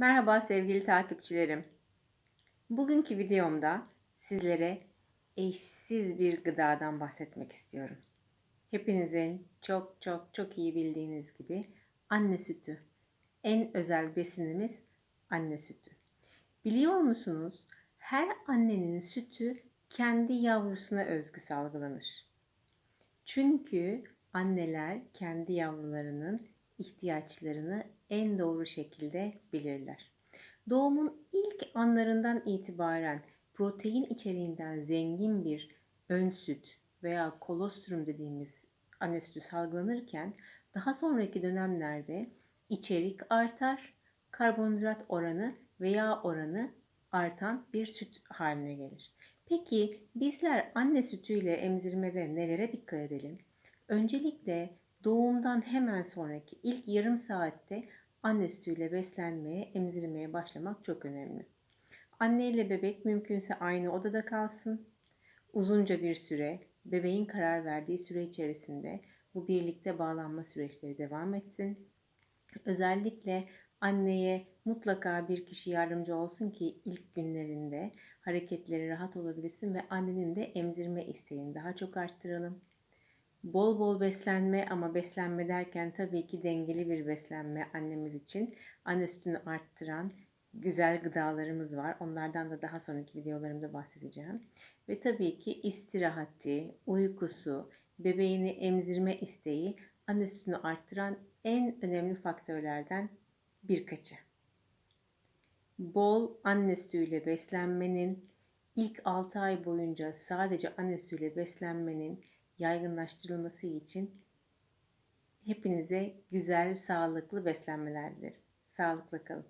Merhaba sevgili takipçilerim. Bugünkü videomda sizlere eşsiz bir gıdadan bahsetmek istiyorum. Hepinizin çok çok çok iyi bildiğiniz gibi anne sütü. En özel besinimiz anne sütü. Biliyor musunuz? Her annenin sütü kendi yavrusuna özgü salgılanır. Çünkü anneler kendi yavrularının ihtiyaçlarını en doğru şekilde bilirler. Doğumun ilk anlarından itibaren protein içeriğinden zengin bir ön süt veya kolostrum dediğimiz anne sütü salgılanırken daha sonraki dönemlerde içerik artar, karbonhidrat oranı veya oranı artan bir süt haline gelir. Peki bizler anne sütüyle emzirmede nelere dikkat edelim? Öncelikle doğumdan hemen sonraki ilk yarım saatte anne sütüyle beslenmeye, emzirmeye başlamak çok önemli. Anne ile bebek mümkünse aynı odada kalsın. Uzunca bir süre, bebeğin karar verdiği süre içerisinde bu birlikte bağlanma süreçleri devam etsin. Özellikle anneye mutlaka bir kişi yardımcı olsun ki ilk günlerinde hareketleri rahat olabilsin ve annenin de emzirme isteğini daha çok arttıralım. Bol bol beslenme ama beslenme derken tabii ki dengeli bir beslenme annemiz için. Anne sütünü arttıran güzel gıdalarımız var. Onlardan da daha sonraki videolarımda bahsedeceğim. Ve tabii ki istirahati, uykusu, bebeğini emzirme isteği anne sütünü arttıran en önemli faktörlerden birkaçı. Bol anne sütüyle beslenmenin ilk 6 ay boyunca sadece anne sütüyle beslenmenin yaygınlaştırılması için hepinize güzel, sağlıklı beslenmeler dilerim. Sağlıkla kalın.